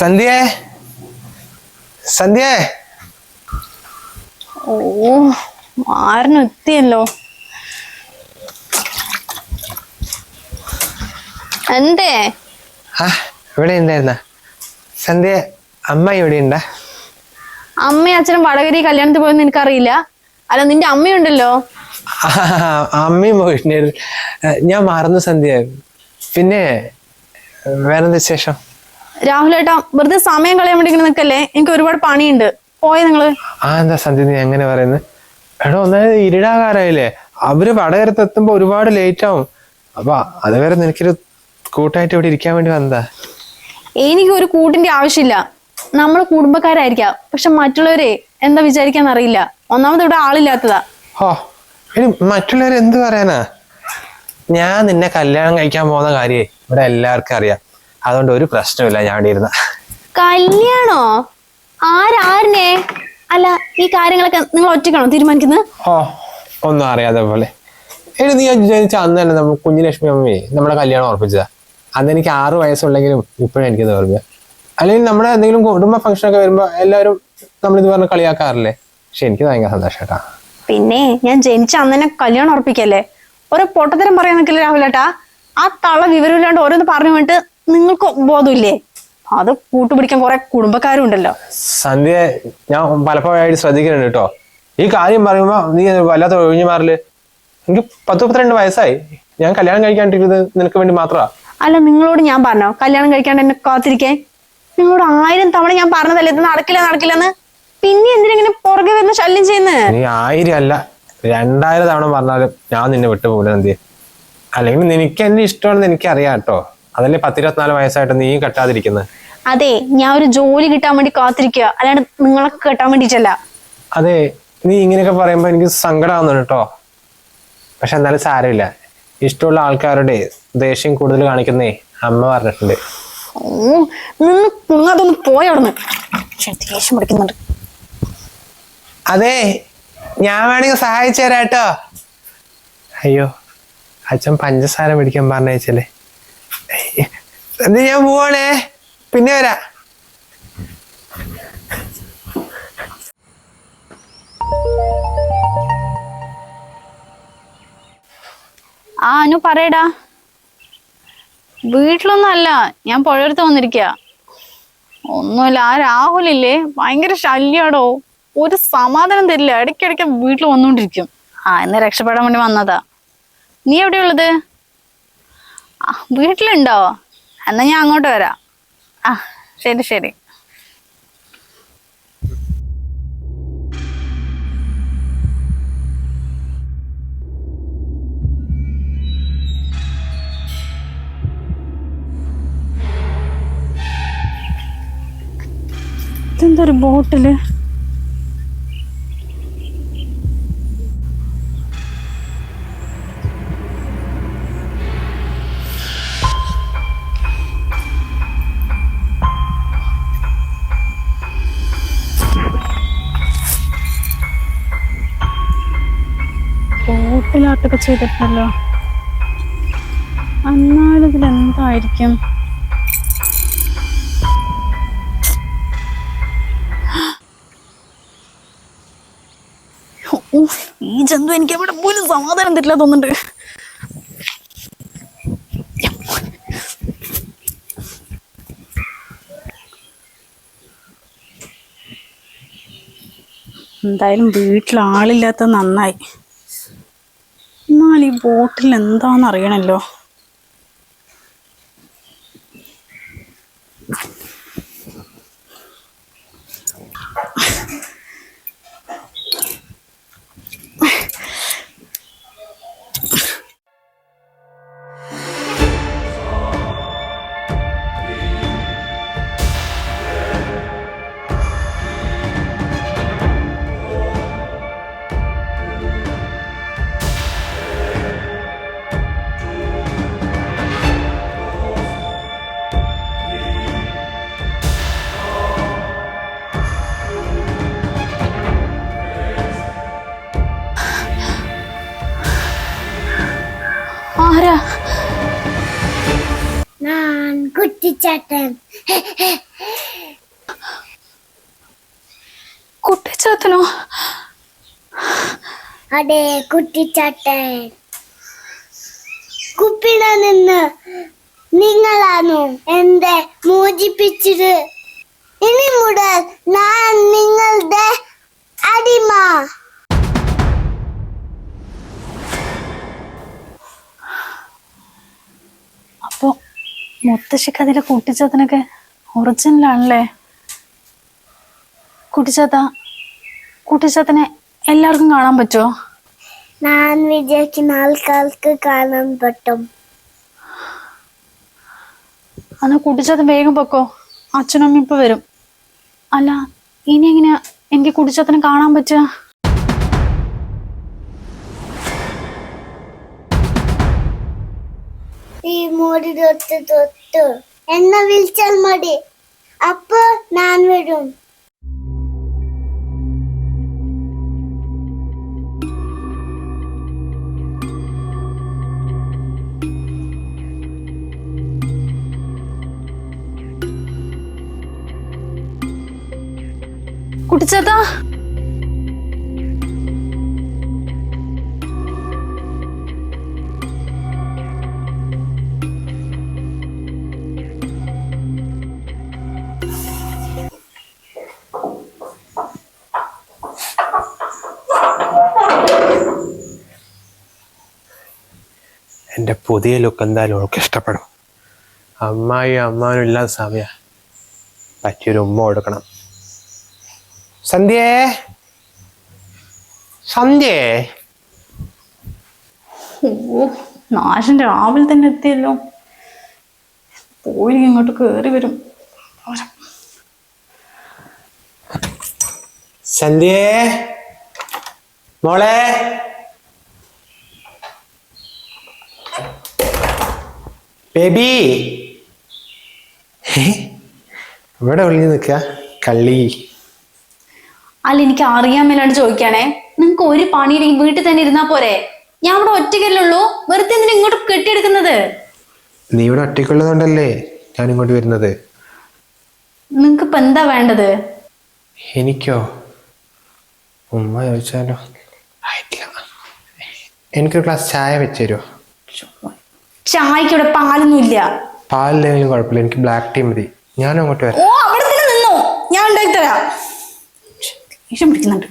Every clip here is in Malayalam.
സന്ധ്യേ? സന്ധ്യേ? ഓ മാറിനെത്തിയല്ലോ എന്തേ? ആ ഇവിടെ ഉണ്ടായിരുന്ന സന്ധ്യ അമ്മ ഇവിടെ ഉണ്ടാ അമ്മയും അച്ഛനും വടകരി കല്യാണത്തിന് പോയെന്ന് എനിക്കറിയില്ല. അല്ല നിന്റെ അമ്മയുണ്ടല്ലോ. അമ്മയും പോയിട്ടുണ്ടായിരുന്നു ഞാൻ മറന്നു സന്ധ്യ. പിന്നെ വേറെന്താ വിശേഷം? രാഹുലേട്ടാ വെറുതെ സമയം കളയാൻ വേണ്ടി ഇങ്ങനെ നിൽക്കല്ലേ? എനിക്ക് ഒരുപാട് പണിയുണ്ട്. പോയ നിങ്ങൾ. ആ എന്താ സന്ധ്യ നീ എങ്ങനെ പറയുന്നത് എടോ ഒന്നാമത് ഇരുടാകാരായില്ലേ? അവർ വടകരത്ത് എത്തുമ്പോ ഒരുപാട് ലേറ്റ് ആവും. അപ്പൊ അതുവരെ നിനക്കൊരു കൂട്ടായിട്ട് ഇവിടെ ഇരിക്കാൻ വേണ്ടി വന്നതാ. എനിക്ക് ഒരു കൂട്ടിന്റെ ആവശ്യമില്ല. നമ്മൾ കുടുംബക്കാരായിരിക്കാം. പക്ഷെ മറ്റുള്ളവരെ എന്താ വിചാരിക്കാൻ അറിയില്ല. ഒന്നാമത് ഇവിടെ ആളില്ലാത്തതാ. ഓ ഇനി മറ്റുള്ളവർ എന്ത് പറയാനാ? ഞാൻ നിന്നെ കല്യാണം കഴിക്കാൻ പോകുന്ന കാര്യേ ഇവിടെ എല്ലാവർക്കും അറിയാം. അതുകൊണ്ട് ഒരു പ്രശ്നമില്ല ഞാൻ ഇവിടെ ഇരുന്ന കല്യാണോ? ആരാരനെ അല്ല ഈ കാര്യങ്ങളൊക്കെ നിങ്ങൾ ഒറ്റയ്ക്കാണോ തീരുമാനിക്കുന്നത്? ഓ ഒന്നും അറിയാതെ പോലെ. എടി നീ ജനിച്ച അന്ന് തന്നെ നമ്മൾ കുഞ്ഞുലക്ഷ്മി അമ്മയെ നമ്മുടെ കല്യാണം ഉറപ്പിച്ചതാ. അന്ന് എനിക്ക് ആറ് വയസ്സുള്ളെങ്കിലും ഇപ്പോഴും എനിക്ക് ഓർമ്മ. അല്ലെങ്കിൽ നമ്മുടെ എന്തെങ്കിലും കുടുംബ ഫംഗ്ഷൻ ഒക്കെ വരുമ്പോ എല്ലാവരും നമ്മളിത് പറഞ്ഞ് കളിയാക്കാറില്ലേ? പക്ഷെ എനിക്ക് ഭയങ്കര സന്തോഷം കേട്ടാ പിന്നെ ഞാൻ ജനിച്ച അന്ന് തന്നെ കല്യാണം ഉറപ്പിക്കല്ലേ? ഓരോ പൊട്ടത്തരം പറയാൻ നിൽക്കില്ല രാഹുലേട്ടാ? ആ തള വിവരമില്ലാണ്ട് ഓരോന്ന് പറഞ്ഞു വേണ്ടിട്ട് നിങ്ങൾക്ക് ബോധമില്ലേ? അത് കൂട്ടുപിടിക്കാൻ കുറെ കുടുംബക്കാരും ഉണ്ടല്ലോ സന്ധ്യ ഞാൻ പലപ്പോഴായിട്ട് ശ്രദ്ധിക്കുന്നുണ്ട് കേട്ടോ. ഈ കാര്യം പറയുമ്പോ നീ വല്ലാത്ത ഒഴിഞ്ഞു മാറിൽ. എനിക്ക് പത്ത് പത്തിരണ്ട് വയസ്സായി. ഞാൻ കല്യാണം കഴിക്കാണ്ടിരിക്കുന്നത് നിനക്ക് വേണ്ടി മാത്രമാ അല്ല നിങ്ങളോട് ഞാൻ പറഞ്ഞോ? കല്യാണം കഴിക്കാണ്ട് എന്നെ കാത്തിരിക്കേ നിങ്ങളോട് ആയിരം തവണ ഞാൻ പറഞ്ഞതല്ലേ? ഇത് നടക്കില്ല നടക്കില്ലെന്ന് പിന്നെ എന്തിനെങ്ങനെ പുറകെ വരുന്ന ശല്യം ചെയ്യുന്നത് നീ ആയിരം അല്ല രണ്ടായിരം തവണ പറഞ്ഞാലും ഞാൻ നിന്നെ വിട്ടുപോകില്ല എന്തി അല്ലെങ്കിൽ നിനക്ക് എന്നെ ഇഷ്ടമാണെന്ന് എനിക്കറിയാം കേട്ടോ. അതല്ലേ പത്തിരുപത്തിനാല് വയസ്സായിട്ട് നീ കെട്ടാതിരിക്കുന്നത് അതെ ഞാൻ ഒരു ജോലി കിട്ടാൻ വേണ്ടി കാത്തിരിക്കുക അല്ലാണ്ട് നിങ്ങളൊക്കെ കെട്ടാൻ വേണ്ടിട്ടല്ല അതെ നീ ഇങ്ങനെയൊക്കെ പറയുമ്പോ എനിക്ക് സങ്കടമാവുന്നുണ്ട് കേട്ടോ. പക്ഷെ എന്നാലും സാരമില്ല. ഇഷ്ടമുള്ള ആൾക്കാരുടെ ദേഷ്യം കൂടുതൽ കാണിക്കുന്നേ അമ്മ പറഞ്ഞിട്ടുണ്ട്. ദേഷ്യം പിടിക്കുന്നുണ്ട്. അതെ ഞാൻ വേണമെങ്കിൽ സഹായിച്ചു തരാം കേട്ടോ. അയ്യോ അച്ഛൻ പഞ്ചസാര മേടിക്കാൻ പറഞ്ഞയച്ചല്ലേ? എന്ത് ഞാൻ പോവാണേ? പിന്നെ വരാ. ആ അനു പറയടാ. വീട്ടിലൊന്നും അല്ല ഞാൻ പുഴയടുത്ത് വന്നിരിക്കുക ഒന്നുമില്ല ആ രാഹുലില്ലേ ഭയങ്കര ശല്യാടോ. ഒരു സമാധാനം തരില്ല ഇടയ്ക്കിടയ്ക്ക് വീട്ടിൽ വന്നുകൊണ്ടിരിക്കും. ആ എന്ന് രക്ഷപ്പെടാൻ വേണ്ടി വന്നതാ. നീ എവിടെയുള്ളത് വീട്ടിലുണ്ടോ? എന്നാ ഞാൻ അങ്ങോട്ട് വരാം. ആ ശരി ശരി. ഇതെന്തൊരു ബോട്ടിൽ? ബോട്ടിലാട്ടൊക്കെ ചെയ്തിട്ടുണ്ടല്ലോ. എന്നാലും ഇതിലെന്തായിരിക്കും? ഈ ജന്തു എനിക്ക് എവിടെ പോലും സമാധാനം തരില്ല തോന്നുന്നുണ്ട്. എന്തായാലും വീട്ടിൽ ആളില്ലാത്ത നന്നായി. എന്നാൽ ഈ ബോട്ടിൽ എന്താണെന്ന് അറിയണല്ലോ ആരാ ഞാൻ കുട്ടിച്ചാത്തൻ കുട്ടിച്ചാത്തനോ അതെ കുട്ടിച്ചാത്തൻ കുപ്പിട നിന്ന് നിങ്ങളാണോ എന്റെ മോചിപ്പിച്ചത്? മുത്തശ്ശിക്ക് അതിലെ കുട്ടിച്ചാത്തനൊക്കെ ഒറിജിനൽ ആണല്ലേ കൂട്ടിച്ചേത്തനെ എല്ലാവർക്കും കാണാൻ പറ്റുമോ ഞാൻ വിചാരിക്കുന്ന ആൾക്കാർക്ക് കാണാൻ പറ്റും. എന്നാ കുട്ടിച്ചാത്തൻ വേഗം പൊക്കോ. അച്ഛനും അമ്മയും ഇപ്പൊ വരും. അല്ല ഇനി എങ്ങനെയാ എനിക്ക് കുട്ടിച്ചാത്തനെ കാണാൻ പറ്റുക? ഈ മോടി തൊട്ട് തൊട്ട്. എന്നെ വിളിച്ചാൽ മതി. അപ്പൊ ഞാൻ വരും. കുട്ടിച്ചാത്ത പുതിയ ലുക്ക് എന്തായാലും അവൾക്ക് ഇഷ്ടപ്പെടും. അമ്മായി അമ്മാനും ഇല്ലാത്ത സമയ. പറ്റിയൊരു ഉമ്മ കൊടുക്കണം. സന്ധ്യേ? സന്ധ്യേ? നാശം രാവിലെ തന്നെ എത്തിയല്ലോ. പോയി ഇങ്ങോട്ട് കേറി വരും. സന്ധ്യേ? മോളെ? ബേബി. ഇവിടെ ഒളിഞ്ഞു നിൽക്ക കള്ളി. അല്ല എനിക്ക് അറിയാൻ മേലാണ്ട് ചോദിക്കാണേ നിങ്ങക്ക് ഒരു പണിയില്ലെങ്കിൽ വീട്ടിൽ തന്നെ ഇരുന്നാ പോരെ? ഞാൻ ഇവിടെ ഒറ്റയ്ക്കല്ലുള്ളൂ വെറുതെ എന്തിനാ ഇങ്ങോട്ട് കെട്ടിയെടുക്കുന്നത്? നീ ഇവിടെ ഒറ്റയ്ക്കുള്ളതുകൊണ്ടല്ലേ ഞാൻ ഇങ്ങോട്ട് വരുന്നത്? നിങ്ങൾക്ക് ഇപ്പൊ എന്താ വേണ്ടത്? എനിക്കോ? ഉമ്മ ചോദിച്ചാലോ? എനിക്കൊരു ഗ്ലാസ് ചായ വെച്ചു തരുമോ ചായക്ക് ഇവിടെ പാലൊന്നുമില്ല. പാലില്ലെങ്കിലും കുഴപ്പമില്ല. എനിക്ക് ബ്ലാക്ക് ടീ മതി. ഞാൻ അങ്ങോട്ട് വരാം. ഓ അവിടെ തന്നെ നിന്നോ. ഞാൻ ഉണ്ടാക്കി തരാം. ദേഷ്യം പിടിക്കുന്നുണ്ട്.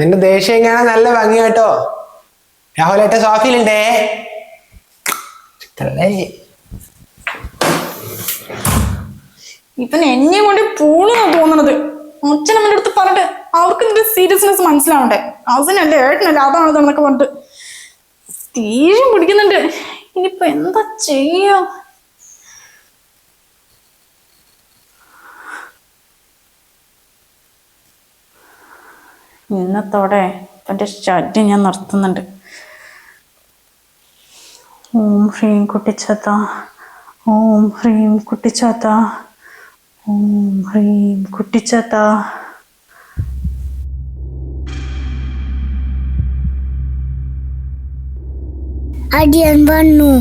നിന്റെ ദേഷ്യം കാണാൻ നല്ല ഭംഗി കേട്ടോ. രാഹുലേട്ട സോഫിയിലുണ്ടേ? ഇപ്പൊ എന്നെ കൊണ്ട് പൂണെന്നാ തോന്നണത്. അച്ഛനമ്മന്റെ അടുത്ത് പറഞ്ഞിട്ട് അവർക്ക് ഇതിന്റെ സീരിയസ്നെസ് മനസ്സിലാവണ്ടേ? അവസനല്ലേ ഏട്ടനല്ലേ അതാണ് എന്നൊക്കെ പറഞ്ഞിട്ട്. ദേഷ്യം പിടിക്കുന്നുണ്ട്. ഇനിയിപ്പൊ എന്താ ചെയ്യാ? ഇന്നത്തോടെ തന്റെ ശല്യം ഞാൻ നിർത്തുന്നുണ്ട്. ഓം ഹ്രീം കുട്ടിച്ചാത്ത ഓം ഹ്രീം കുട്ടിച്ചാത്ത ഓം ഹ്രീം കുട്ടിച്ചാത്ത. അടിയൻ വന്നു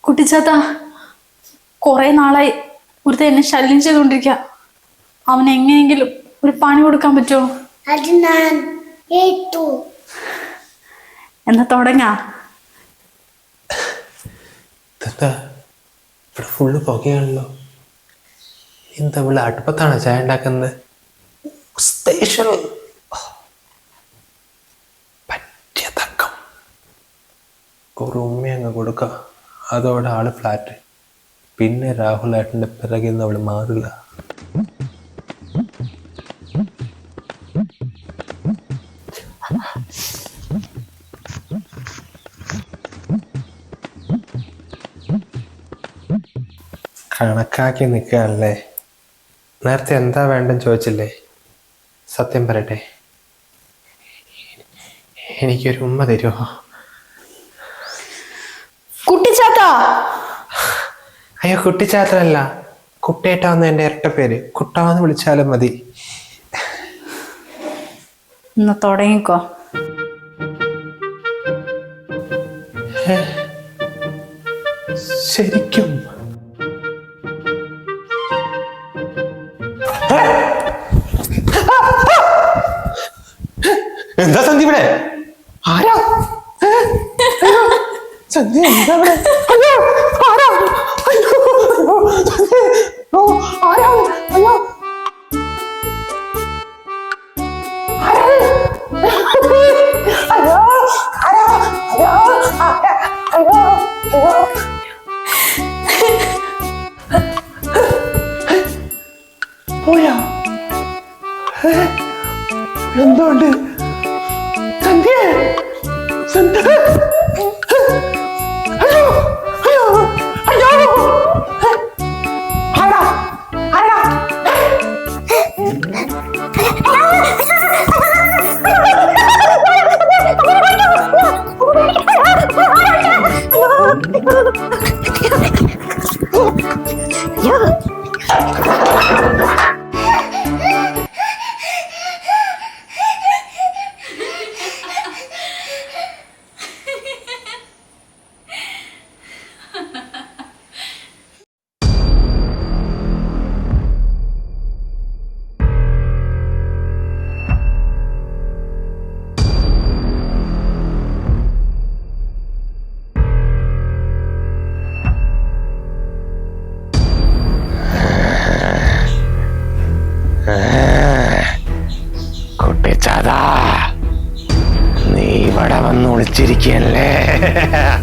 കുട്ടിച്ചാത്ത കുറെ നാളായി ഒരുത്ത എന്നെ ശല്യം ചെയ്തുകൊണ്ടിരിക്കുക അവൻ എങ്ങനെയെങ്കിലും ഒരു പണി കൊടുക്കാൻ പറ്റുമോ? അത് ഞാൻ ഏറ്റു. എന്നാ തുടങ്ങാ. ഇതെന്താ? ഇവിടെ ഫുള്ള് പുകയാണല്ലോ. എന്താ ഇവിടെ അടുപ്പത്താണോ ചായ ഉണ്ടാക്കുന്നത്? സ്പെഷ്യൽ പറ്റിയ തക്കം. ഒരു ഉമ്മ അങ്ങ് കൊടുക്ക. അതോടെ ആൾ ഫ്ലാറ്റ് പിന്നെ രാഹുൽ ഏട്ടന്റെ പിറകിൽ നിന്ന് അവൾ മാറില്ല കണക്കാക്കി നിൽക്കുകയല്ലേ നേരത്തെ എന്താ വേണ്ടെന്ന് ചോദിച്ചില്ലേ? സത്യം പറയട്ടെ. എനിക്കൊരു ഉമ്മ തരുമോ കുട്ടിച്ചാത്ത? അയ്യോ കുട്ടിച്ചാത്തല്ല കുട്ടേട്ടാന്ന് എന്റെ ഇരട്ട പേര്. കുട്ടാന്ന് വിളിച്ചാലും മതി. ഇന്ന് തുടങ്ങിക്കോ. ശരിക്കും എന്താ? കുട്ടിച്ചാതാ നീ ഇവിടെ വന്ന് ഒളിച്ചിരിക്കല്ലേ